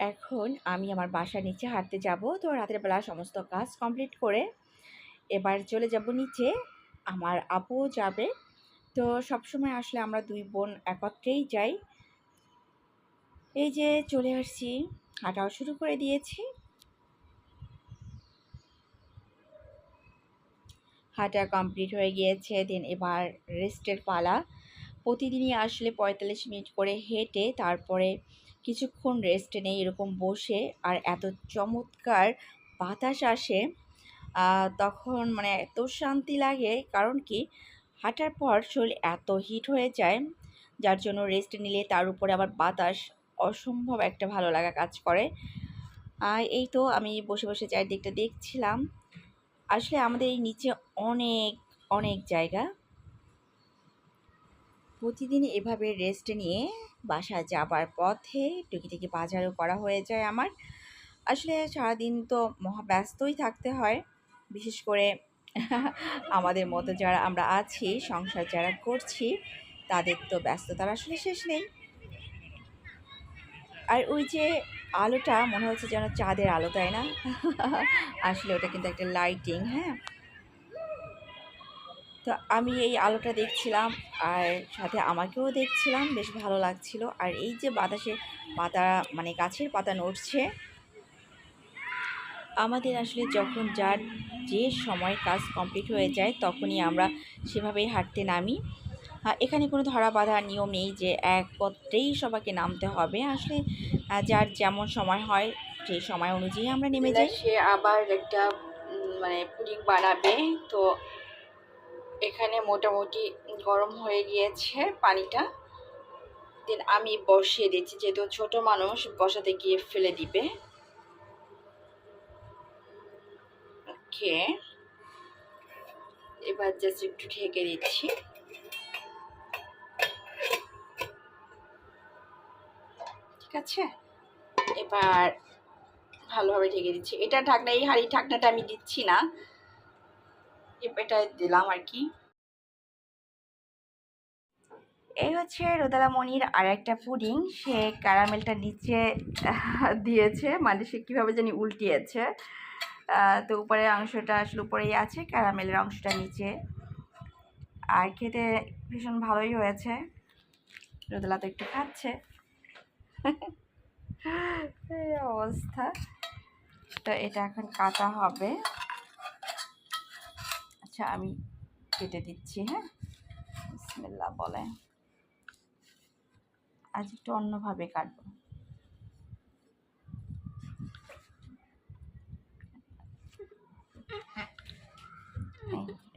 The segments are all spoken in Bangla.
এখন আমি আমার বাসার নিচে হাঁটতে যাব। তো রাতের বেলা সমস্ত কাজ কমপ্লিট করে এবার চলে যাব নিচে। আমার আপু যাবে। তো সবসময় আসলে আমরা দুই বোন একত্রেই যাই। এই যে চলে আসছি। হাঁটাও শুরু করে দিয়েছি। হাঁটা কমপ্লিট হয়ে গিয়েছে। দেন এবার রেস্টের পালা। প্রতিদিনই আসলে পঁয়তাল্লিশ মিনিট করে হেঁটে তারপরে কিছুক্ষণ রেস্ট নেই, এরকম বসে আর এত চমৎকার বাতাস আসে তখন মানে এত শান্তি লাগে। কারণ কি? হাঁটার পর শরীর এত হিট হয়ে যায়, যার জন্য রেস্ট নিলে তার উপরে আবার বাতাস অসম্ভব একটা ভালো লাগা কাজ করে। এই তো আমি বসে বসে চারিদিকটা দেখছিলাম। আসলে আমাদের এই নিচে অনেক অনেক জায়গা। প্রতিদিন এভাবে রেস্ট নিয়ে বাসা যাবার পথে টুকিটাকি বাজারও করা হয়ে যায় আমার। আসলে সারাদিন তো মহা ব্যস্তই থাকতে হয়। বিশেষ করে আমাদের মতো যারা আমরা আছি, সংসার যারা করছি, তাদের তো ব্যস্ততার আসলে শেষ নেই। আর ওই যে আলোটা মনে হচ্ছে যেন চাঁদের আলো, তাই না? আসলে ওটা কিন্তু একটা লাইটিং হ্যাঁ? তো আমি এই আলোটা দেখছিলাম আর সাথে আমাকেও দেখছিলাম বেশ ভালো লাগছিল। আর এই যে বাতাসে পাতা মানে গাছের পাতা নড়ছে আমাদের আসলে যখন যার যে সময় কাজ কমপ্লিট হয়ে যায় তখনই আমরা সেভাবেই হাঁটতে নামি। এখানে কোনো ধরা বাঁধা নিয়ম নেই যে একত্রেই সবাইকে নামতে হবে। আসলে যার যেমন সময় হয় সেই সময় অনুযায়ী আমরা নেমে যাই। সে আবার একটা মানে পুডিং বানাবে তো এখানে মোটামুটি গরম হয়ে গিয়েছে পানিটা। দেন আমি বসিয়ে দিচ্ছি, যেহেতু ছোট মানুষ বসাতে গিয়ে ফেলে দিবে। ওকে। এবার জাস্ট একটু ঢেকে দিচ্ছি। ঠিক আছে? এবার ভালোভাবে ঢেকে দিচ্ছি। এটা ঢাকনা, এই হাঁড়ি ঢাকনাটা আমি দিচ্ছি না। এটা দিলাম আর কি। এই হচ্ছে রোদালা মনির আর একটা পুডিং। সে ক্যারামেলটা নিচে দিয়েছে মানে সে কীভাবে জানি উল্টিয়েছে। তো উপরের অংশটা আসলে উপরেই আছে, ক্যারামেলের অংশটা নিচে। আর খেতে ভীষণ ভালোই হয়েছে। রোদেলা তো একটু খাচ্ছে। এই অবস্থা। তো এটা এখন কাটা হবে। আচ্ছা আমি কেটে দিচ্ছি হ্যাঁ? বলে। আজ একটু অন্যভাবে কাটবো।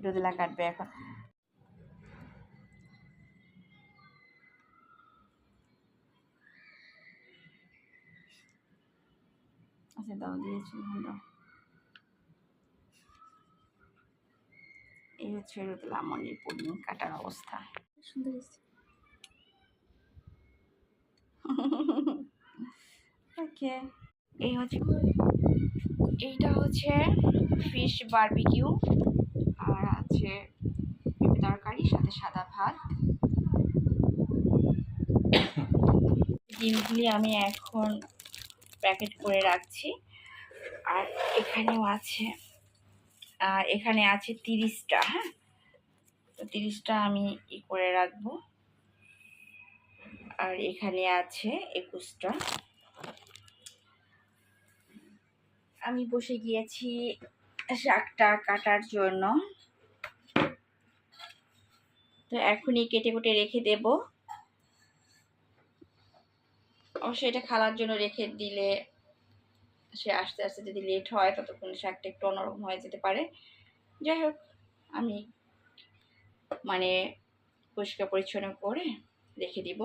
রোদেলা কাটবে এখন। আচ্ছা দিয়েছি এই হচ্ছে রোদেলা মনির কাটার অবস্থা। সুন্দর ওকে এই হচ্ছে এইটা হচ্ছে ফিশ বারবিকিউ আর আছে তরকারি, সাথে সাদা ভাত। ডিমগুলি আমি এখন প্যাকেট করে রাখছি। আর এখানেও আছে এখানে আছে তিরিশটা হ্যাঁ? তো তিরিশটা আমি ই করে রাখব। আর এখানে আছে একুশটা। আমি বসে গিয়েছি শাকটা কাটার জন্য। তো এখনই কেটে কুটে রেখে দেব। অবশ্যই এটা খালার জন্য রেখে দিলে সে আস্তে আস্তে যদি লেট হয়, ততক্ষণ শাকটা একটু অন্যরকম হয়ে যেতে পারে। যাই হোক, আমি মানে পরিষ্কার পরিচ্ছন্ন করে রেখে দিব।